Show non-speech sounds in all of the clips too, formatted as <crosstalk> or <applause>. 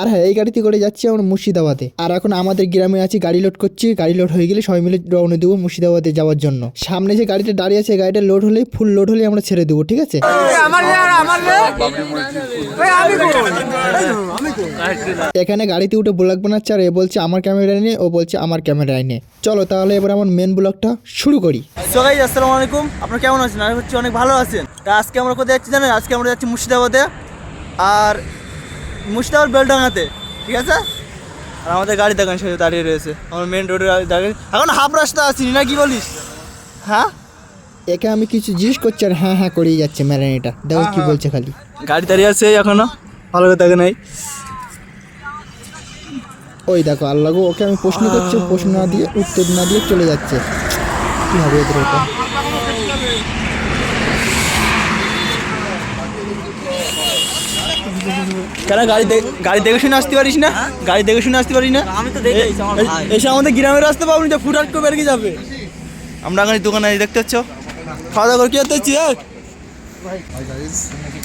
আর হ্যাঁ এই গাড়িতে করে যাচ্ছি আমরা মুর্শিদাবাদে। আর এখন আমাদের গ্রামে আছি গাড়ি লোড করছি গাড়ি লোড হয়ে গেলে সবাই মিলে রওনা দেবো মুর্শিদাবাদে যাওয়ার জন্য। সামনে যে গাড়িটা দাঁড়িয়ে আছে গাড়িটা লোড হলে ফুল লোড হলে আমরা ছেড়ে দেবো ঠিক আছে? এখানে গাড়িতে উঠে ব্লগ বানাচ্ছে আর এ বলছে আমার ক্যামেরা নিয়ে ও বলছে আমার ক্যামেরায় নিয়ে চলো তাহলে এবার আমার মেন ব্লগটা শুরু করি। সবাই আসসালামু আলাইকুম। আপনারা কেমন আছেন? আমি হচ্ছে অনেক ভালো আছেন। তা আজকে আমরা কোথায় যাচ্ছি জানেন? আজকে আমরা যাচ্ছি মুর্শিদাবাদে। আর মুর্শিদাবাদ বেলডাঙ্গাতে ঠিক আছে? আর আমাদের গাড়ি দেখান সে দাঁড়িয়ে রয়েছে। আমার মেন রোডে দাঁড়িয়ে এখন হাফ রাস্তা আসিনি না কি বলিস? হ্যাঁ? একে আমি কিছু জিজ্ঞেস করছি আর হ্যাঁ হ্যাঁ করেই যাচ্ছে ম্যারানিটা। দেখো কি বলছে খালি। গাড়ি দাঁড়িয়ে আছে এখনও। ভালো করে দেখে নাই। ওই দেখো আল্লাগো ওকে আমি প্রশ্ন করছি প্রশ্ন না দিয়ে উত্তর না দিয়ে চলে যাচ্ছে। কি হবে এদের কেন গাড়ি গাড়ি দেখে শুনে আসতে পারিস না? গাড়ি দেখে শুনে আসতে পারিস না? আমি তো দেখেছি, আমার ভাই। এসে আমাদের গ্রামের রাস্তা পাবনি যে ফুটাট করে বেরিয়ে যাবে। আমরা এখানে দোকানে আছি, দেখতে পাচ্ছ? খাওয়া দাওয়া করে কি হতে হচ্ছে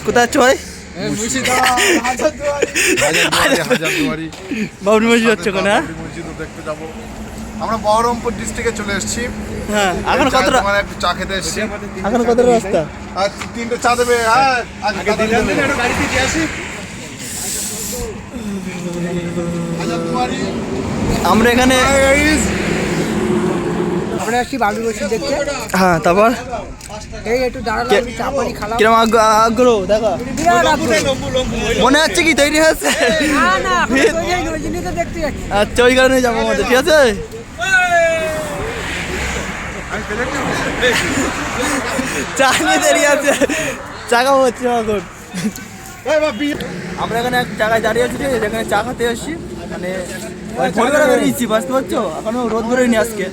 কোথায় যাচ্ছ ভাই? বাবুর মসজিদ হচ্ছে হ্যাঁ? দেখতে যাব। আমরা বহরমপুর ডিস্ট্রিক্টে চলে এসেছি। হ্যাঁ এখন কতটা একটু চা খেতে এসেছি। এখন কতটা রাস্তা? আর তিনটে চা দেবে হ্যাঁ গাড়িতে আসি। আমরা এখানে আমরা আসছি বাবু বসে দেখতে। হ্যাঁ তারপর? এই একটু দাঁড়ালাম খালাম। কিরম আগ্রহ দেখো। মনে হচ্ছে কি তৈরি হয়েছে? <laughs> যাচ্ছি। আচ্ছা ওই কারণে যাব আমাদের ঠিক আছে? চা নিয়ে দেরি আছে। চা খাব হচ্ছে এখন। আমরা এখানে এক জায়গায় দাঁড়িয়ে আছি যেখানে চা খেতে এসেছি মানে ওই বেরিয়েছি বুঝতে পারছ? এখনও রোদ বেরোয়নি আজকে।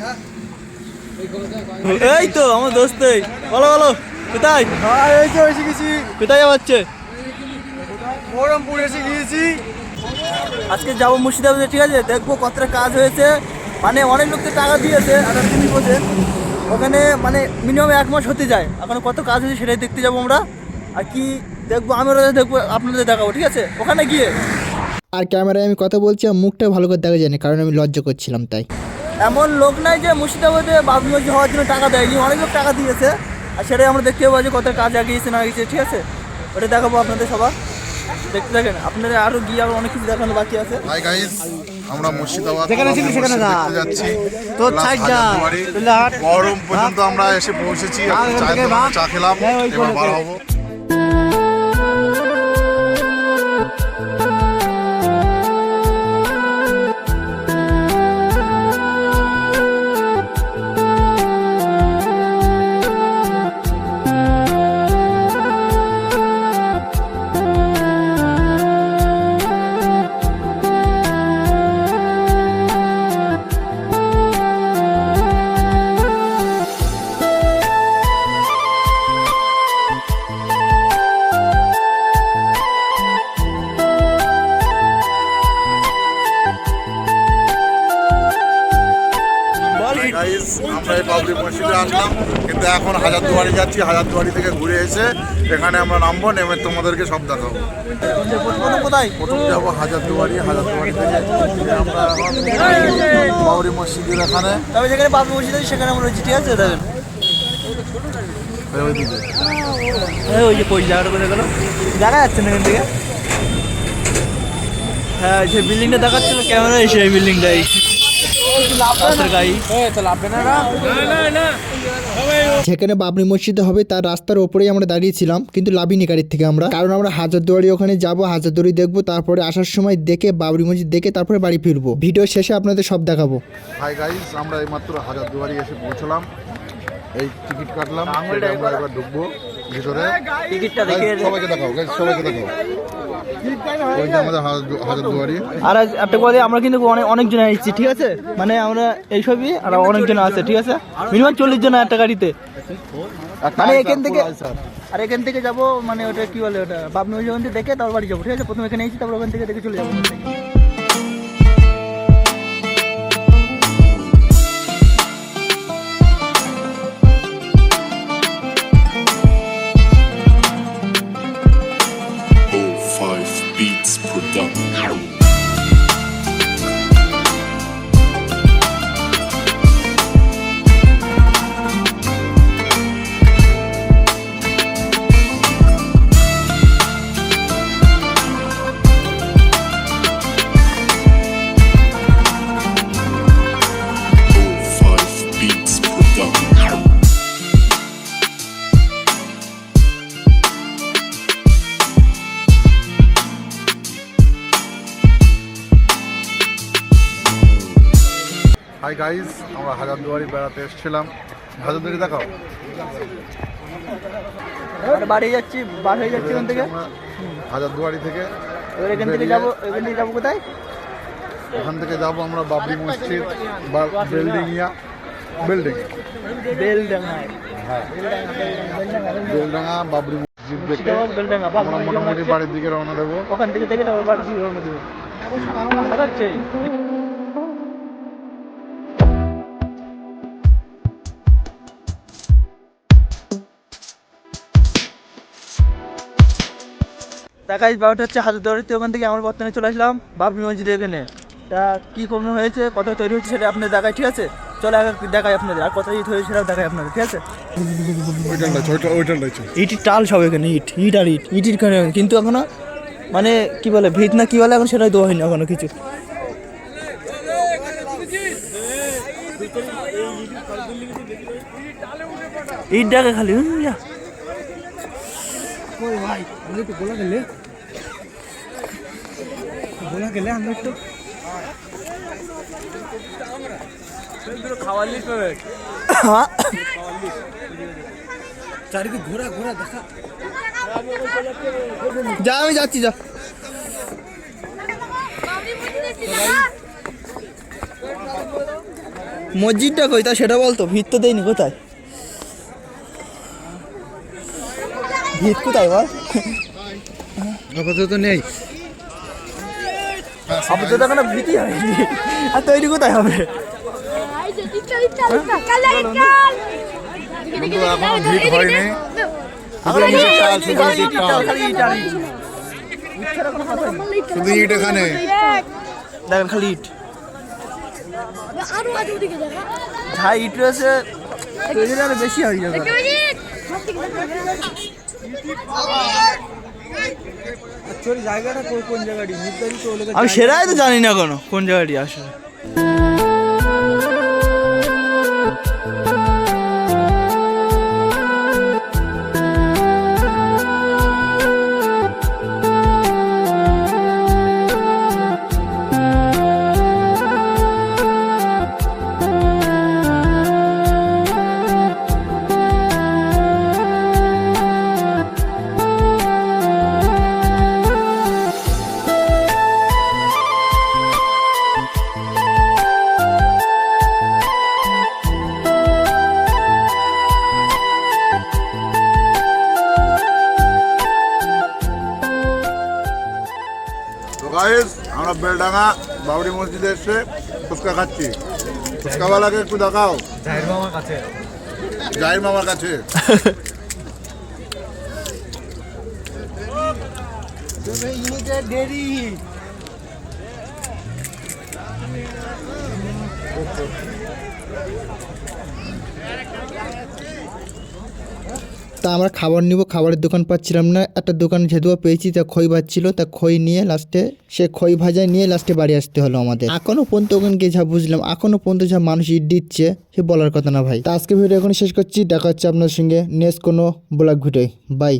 এই তো আমার দোস্ত বলো বলো কোথায়? এই তো এসে গেছি। কোথায় যাচ্ছে বহরমপুর এসে গিয়েছি। আজকে যাব মুর্শিদাবাদে ঠিক আছে? দেখব কতটা কাজ হয়েছে। মানে অনেক লোককে টাকা দিয়েছে আর তুমি বোঝেন ওখানে মানে মিনিমাম এক মাস হতে যায়। এখন কত কাজ হয়েছে সেটাই দেখতে যাব আমরা। আর কি দেখব আমরা দেখব আপনাদের দেখাবো ঠিক আছে? ওখানে গিয়ে। আর ক্যামেরায় আমি কথা বলছি আর মুখটা ভালো করে দেখা যায় না কারণ আমি লজ্জা করছিলাম তাই। এমন লোক নাই যে মুর্শিদাবাদে বাবু মসজিদ হওয়ার জন্য টাকা দেয়নি অনেক লোক টাকা দিয়েছে। আর সেটাই আমরা দেখতে পাবো যে কত কাজ আগিয়েছে না গিয়েছে ঠিক আছে? ওটা দেখাবো আপনাদের সবার। দেখতে থাকেন আপনাদের আরও গিয়ে আরও অনেক কিছু দেখানো বাকি আছে। হাই গাইস আমরা মুর্শিদাবাদ যেখানে ছিলি সেখানে যাচ্ছি। তোর Plus যা। বহরম পর্যন্ত আমরা এসে পৌঁছেছি ভাগ। চা খেলাম হ্যাঁ, এবার বার হব। আসলাম কিন্তু এখন হাজারদুয়ারি যাচ্ছি হাজারদুয়ারি থেকে ঘুরে এসে এখানে আমরা নামবো নেমে তোমাদেরকে সব দেখাবো। কোথায়? প্রথম যাব হাজারদুয়ারি হাজারদুয়ারি থেকে আমরা এখন মসজিদের এখানে। তবে যেখানে বাবু মসজিদ আছে সেখানে আমরা ঠিক আছে দেখেন ওই যে কই জায়গাটা গেল? দেখা যাচ্ছে না এখান থেকে। হ্যাঁ সেই বিল্ডিংটা দেখাচ্ছিল ক্যামেরা এসে এই বিল্ডিংটাই যেখানে বাবরি মসজিদ হবে তার রাস্তার ওপরেই আমরা দাঁড়িয়েছিলাম কিন্তু লাভিনি গাড়ির থেকে আমরা। কারণ আমরা হাজারদুয়ারি ওখানে যাব হাজারদুয়ারি দেখব তারপরে আসার সময় দেখে বাবরি মসজিদ দেখে তারপরে বাড়ি ফিরবো। ভিডিও শেষে আপনাদের সব দেখাবো। হাই গাইস আমরা এইমাত্র হাজারদুয়ারি এসে পৌঁছলাম। এই টিকিট কাটলাম আমরা এবার ঢুকবো। ভিতরে। টিকিটটা দেখে সবাইকে দেখাও সবাইকে দেখাও। ওই যে আমাদের হাজার- হাজারদুয়ারি আর একটা কথা আমরা কিন্তু অনেক অনেকজন এসেছি ঠিক আছে? মানে আমরা এইসবই আর অনেকজন আছে ঠিক আছে? মিনিমাম চল্লিশ জন একটা গাড়িতে। মানে এখান থেকে আর এখান থেকে যাব মানে ওটা কি বলে ওটা বাবনু থেকে দেখে তারপর বাড়ি যাব ঠিক আছে? প্রথমে এখানে এসেছি তারপর ওখান থেকে দেখে চলে যাব। হাই গাইস আমরা হাজারদুয়ারি বেড়াতে এসেছিলাম। হাজারদুয়ারি দেখাও। বাড়ি যাচ্ছি বার হয়ে যাচ্ছি এখান থেকে। আমরা হাজারদুয়ারি থেকে এবার এখান থেকে যাব এখান থেকে যাব কোথায়? ওখান থেকে যাব আমরা বাবরি মসজিদ বা বিল্ডিংয়া বিল্ডিং বেলডাঙ্গায় বেলডাঙ্গা বাবরি মসজিদ দেখে আমরা মোটামুটি বাড়ির দিকে রওনা দেবো। ওখান থেকে ফিরে রওনা দেবো। টাকাই বারোটা হচ্ছে হাজার দৌড়াতে ওখান থেকে আমার বর্তমানে চলে আসলাম বাবরি মসজিদের এখানে। তা কী কোনো হয়েছে কত তৈরি হচ্ছে সেটা আপনার দেখায় ঠিক আছে? চলে আগে দেখাই আপনাদের আর কত ইট হয়েছে সেটাও দেখাই আপনাদের ঠিক আছে? ইটির টাল সব এখানে ইট ইট আর ইট ইটির কারণে কিন্তু এখনও মানে কি বলে ভিত না কি বলে এখন সেটাই দেওয়া হয়নি এখনও কিছু। ইট ডাকে খালি হুম, যা। হ্যাঁ? যা আমি যাচ্ছি যা মসজিদটা কই তা সেটা বলতো ভিত তো দেয়নি কোথায় ভিত কোথায় বল আপাতত নেই আপাতত এখনও ভীতি হয়নি আর তৈরি কোথায় হবে? এখনও ভিড় হয়নি শুধু ইট। এখানে দেখেন খালি ইট। যা ইট রয়েছে বেশি হয়ে যাবে। আমি সেটাই তো জানি না কোনো কোন জায়গাটি আসলে। তো গাইস আমরা বেলডাঙ্গা বাবরি মসজিদে এসে ফুচকা খাচ্ছি। ফুচকাওয়ালাকে একটু দেখাও। জাহির মামার কাছে। জাহির মামার কাছে। তা আমরা খাবার নিব, খাবারের দোকান পাচ্ছিলাম না। একটা দোকান যেহেতু পেয়েছি, তা খই ভাজছিল তা খই নিয়ে লাস্টে, সে খই ভাজা নিয়ে লাস্টে বাড়ি আসতে হলো আমাদের। এখনও পর্যন্ত ওখানে গিয়ে যা বুঝলাম, এখনও পর্যন্ত যা মানুষ ইট দিচ্ছে, সে বলার কথা না ভাই। তা আজকে ভিডিও এখন শেষ করছি, দেখা হচ্ছে আপনার সঙ্গে নেক্সট কোনো ব্লগ ভিডিও বাই